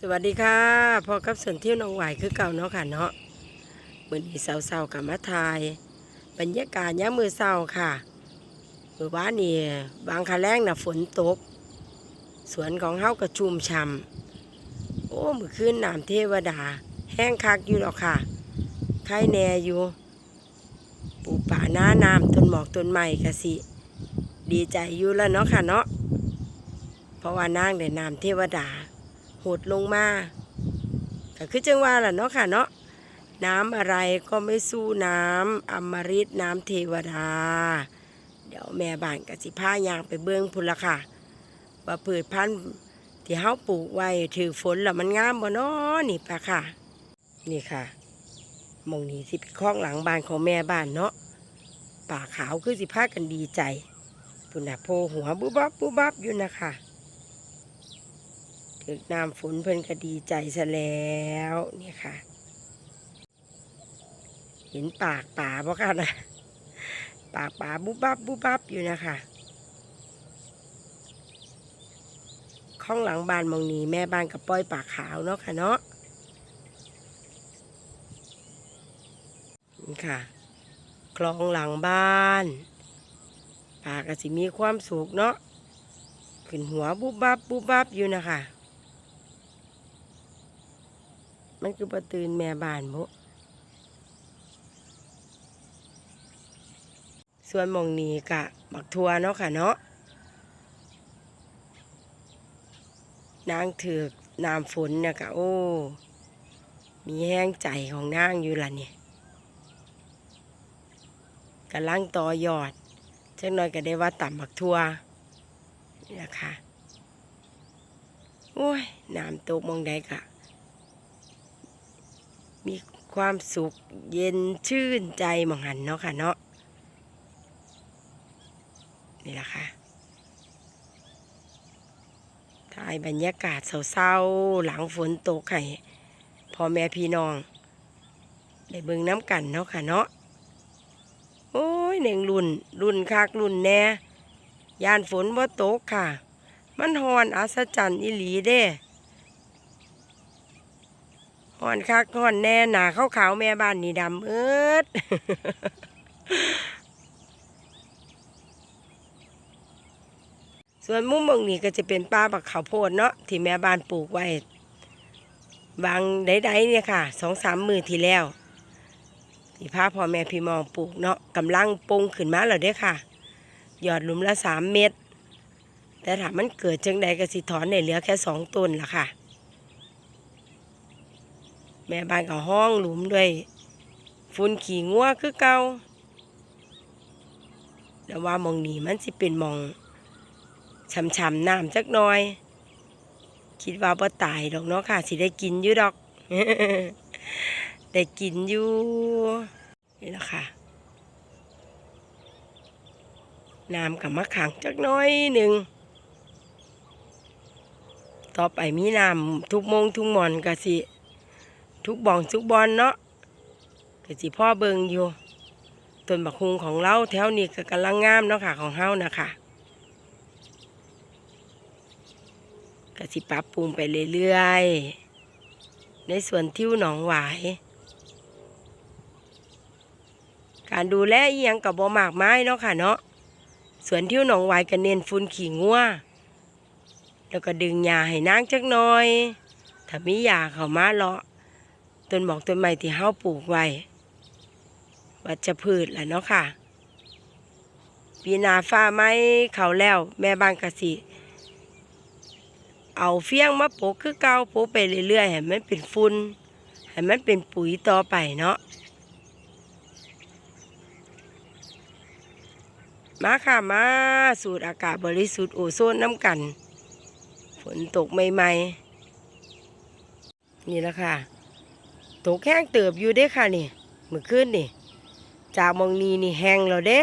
สวัสดีค่ะพอกับส่วนเที่ยวหน้องหวายคือเก่าเนาะค่ะเนาะเมือนี้เศร้าๆกับมาทายบรรยากาศยามมือเศร้าค่ะมือว่านนี่บางคาแรงน่ะฝนตก สวนของเฮากระชุมช่ำโอ้มือขึ้นน้ำเทวดา แห้งคักอยู่หรอกค่ะไข่แน่อยู่ปูป่าหน้าน้ำต้นหมอกต้นไม้กะสิ ดีใจอยู่แล้วเนาะค่ะเนาะเพราะว่านางได้น้ำเทวดา หดลงมาก็คือจังว่าล่ะเนาะค่ะเนาะน้ำอะไรก็ไม่สู้น้ำอมฤตน้ำเทวดา เดี๋ยวแม่บ้านกับสิผ้ายางไปเบื้องพุ่นละค่ะว่าพืชพันธุ์ที่เฮาปลูกไว้ถือฝนแล้วมันงามบ่เนาะนี่ปะค่ะ นี่ค่ะมองนี้ที่เป็นคลองหลังบ้านของแม่บ้านเนาะป่าขาวคือสิพากันดีใจพุ่นน่ะโพหัวบุบับบุบับอยู่นะคะ ถึกน้ำฝนเพิ่นก็ดีใจซะแล้วเนี่ยค่ะ เห็นปากป่าบ่ค่ะนะปากป่าบุบบับบุบบับอยู่นะคะข้องหลังบ้านมองนี้แม่บ้านกับป้อยปากขาวเนาะค่ะเนาะนี่ค่ะคลองหลังบ้านป่าก็สิมีความสุขเนาะขึ้นหัวบุบบับบุบบับอยู่นะคะ มันคือประตื่นแม่บานบุส่วนมองนี้กะบักทัวเนาะค่ะเนาะนางถือกน้ำฝนเนี่ยกะโอ้ มีแห้งใจของนางอยู่ล่ะเนี่ยกำลังต่อยอดจักหน่อยก็ได้ว่าต่ำบักทัวนี่นะคะโอ้ย น้ำตกมองใดกะ มีความสุขเย็นชื่นใจหมองหันเนาะค่ะเนาะนี่แหละค่ะถ่ายบรรยากาศเศร้าๆหลังฝนตกให้พ่อแม่พี่น้องได้เบิ่งน้ำกันเนาะค่ะเนาะโอ้ยหนึ่งรุ่นรุ่นคักรุ่นแน่ยานฝนบ่าตกค่ะ มันฮอนอัศจรรย์อิหลีเด้ ห่อนคักห่อนแน่หนาขาวขาวแม่บ้านนี่ดำเอิดส่วนมุมเบางนี่ก็จะเป็นป้าบักข้าวโพดเนาะที่แม่บ้านปลูกไว้บางใดๆเนี่ยค่ะสองสามมือที่แล้วที่พาพ่อแม่พี่มองปลูกเนาะกำลังปงขึ้นมาแล้วเด้ค่ะ หยอดหลุมละสามเม็ดแต่ถ้ามันเกิดจังใดก็สิถอนในเหลือแค่สองต้นละค่ะ แม่บ้านก็ห้องหลุมด้วยฝุ่นขี่งัวคือเก่าแล้วว่ามองนี้มันสิเป็นมองช่ำๆน้ำจักหน่อย คิดว่าบ่ตายดอกเนาะค่ะสิได้กินอยู่ดอก ได้กินอยู่นี่แหละค่ะน้ำกับมะขังจักน้อยหนึ่ง ต่อไปมีน้ำทุกโมงทุกมอนก็สิ ทุกบ่องทุกบอลเนาะก็สิพ่อเบิงอยู่ต้นบักฮุงของเราแถวนี้ก็กำลังงามเนาะค่ะของเฮานะคะก็สิปรับปรุงไปเรื่อยๆ ในส่วนทิวหนองหวาย การดูแลอียังกับบ่มากไม้เนาะค่ะเนาะส่วนทิวหนองหวายก็เน้นฝุ่นขี้งัวแล้วก็ดึงหญ้าให้นางจักหน่อย ถ้ามีหญ้าเข้ามาเลาะ ต้นหมอกต้นไม้ที่เฮาปลูกไว้วัชพืชแหละเนาะค่ะปีนาฟ้าไม้เขาแล้ว แม่บ้านกสิ เอาเฟี้ยงมาโปกคือเก่าโปกไปเรื่อยๆให้มันเป็นฝุ่นให้มันเป็นปุ๋ยต่อไปเนาะมาค่ะมาสูดอากาศบริสุทธิ์โอโซนน้ำกัน ฝนตกใหม่ๆนี่แหละค่ะ ตกแห้งเติบอยู่เด้ค่ะนี่เมื่อคืนนี่ จากมองนี้นี่แห้งแล้วเด้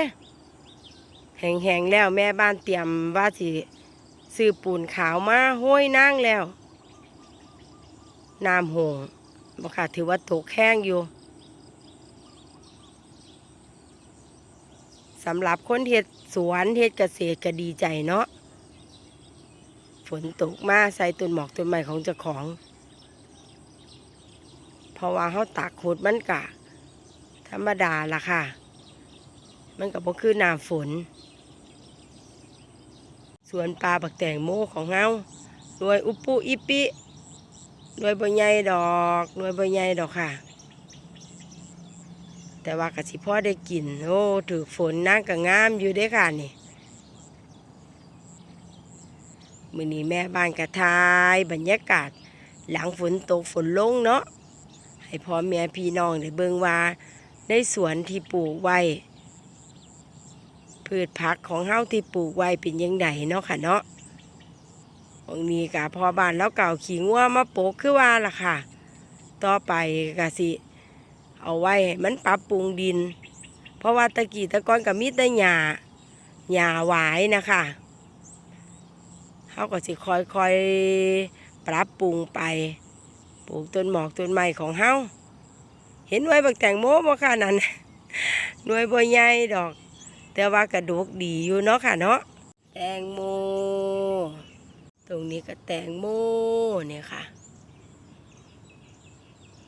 แห้งๆแล้วแม่บ้านเตรียมว่าสิซื้อปูนขาวมาห้อยนางแล้วน้ำหงบ่ค่ะถือว่าตกแห้งอยู่สำหรับคนเฮ็ดสวนเฮ็ดเกษตรก็ดีใจเนาะฝนตกมาใส่ต้นหมอกต้นไม้ของเจ้าของ เพราะว่าเขาตากขุดมันกะ ธรรมดาล่ะค่ะ มันก็บ่คือน้ำฝนสวนปลาบักแตงโมของเฮาหน่วยอุปุอิปิหน่วยบ่ใหญ่ดอกหน่วยบ่ใหญ่ดอกค่ะ แต่ว่ากะสิพ่อได้กินโอ้ถือฝนนางก็งามอยู่เด้ค่ะนี่มือนี้แม่บ้านกระทาย บรรยากาศ หลังฝนตกฝนลงเนาะ ให้พ่อแม่พี่น้องได้เบิ่งว่าในสวนที่ปลูกไว้พืชผักของเฮาที่ปลูกไว้เป็นยังไงเนาะค่ะเนาะบางนี้กะพอบ้านแล้วเก่าขิงว่ามาโปกคือว่าล่ะค่ะ ต่อไปกะสิ เอาไว้มันปรับปรุงดิน เพราะว่าตะกี้ตะกอนกับมีแต่หญ้าหญ้าหวายนะคะเขาก็สิคอยคอยๆปรับปรุงไป ปลูกต้นหมอกต้นไม้ของเฮาเห็นไว้บักแตงโมบ่ค่ะนั่นหน่วยบ่ใหญ่ดอก แต่ว่ากระดูกดีอยู่เนาะค่ะเนาะแตงโม ตรงนี้ก็แตงโมเนี่ยค่ะ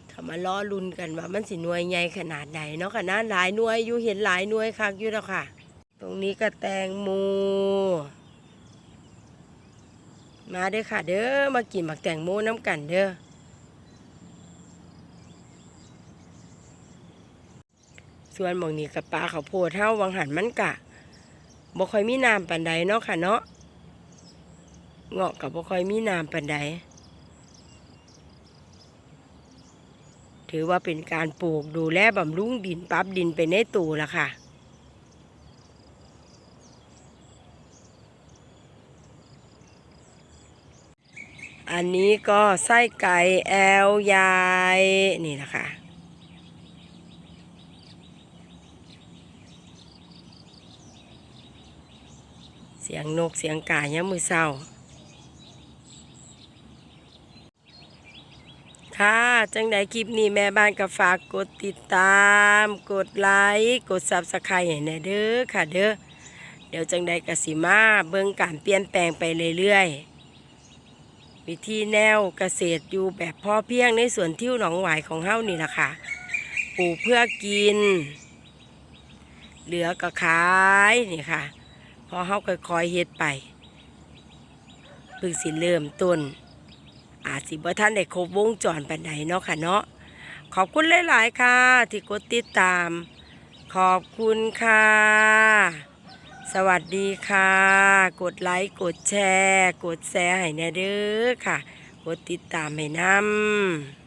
ถ้ามาล้อลุนกันว่ามันสิหน่วยใหญ่ขนาดไหนเนาะค่ะนะหลายหน่วยอยู่เห็นหลายหน่วยคักอยู่แล้วค่ะ ตรงนี้ก็แตงโมมาเด้อค่ะเด้อมากินหมักแตงโมน้ำกันเด้อ ส่วนหมองนี้กับปลาเขาโพดเท่าวังหันมันกะบ่ค่อยมีน้ำปันใดเนาะค่ะเนาะเงาะกับบ่ค่อยมีน้ำปันใดถือว่าเป็นการปลูกดูแลบำรุงดินปรับดินไปในตูละค่ะอันนี้ก็ไส้ไก่แอลยายนี่นะคะ เสียงนกเสียงกาเนี่ยามมือเศร้า ค่ะ จังใดคลิปนี้แม่บ้านก็ฝากกดติดตาม กดไลค์กดซับสไครต์ให้แน่เด้อค่ะเด้อเดี๋ยวจังใดกสิมาเบิ่งการเปลี่ยนแปลงไปเรื่อยๆ วิธีแนวเกษตรอยู่แบบพ่อเพียงในสวนทิวหนองหวายของเฮานี่ล่ะค่ะปลูกเพื่อกิน เหลือก็ขายนี่ค่ะ พอเฮาค่อยๆเฮ็ดไปเพิ่งสิเริ่มต้น อาจสิบ่ทันได้ครบวงจรปานใดเนาะค่ะเนาะขอบคุณหลายๆค่ะ ที่กดติดตาม ขอบคุณค่ะ สวัสดีค่ะ กดไลค์กดแชร์ กดแชร์ให้แน่เด้อค่ะ กดติดตามให้นำ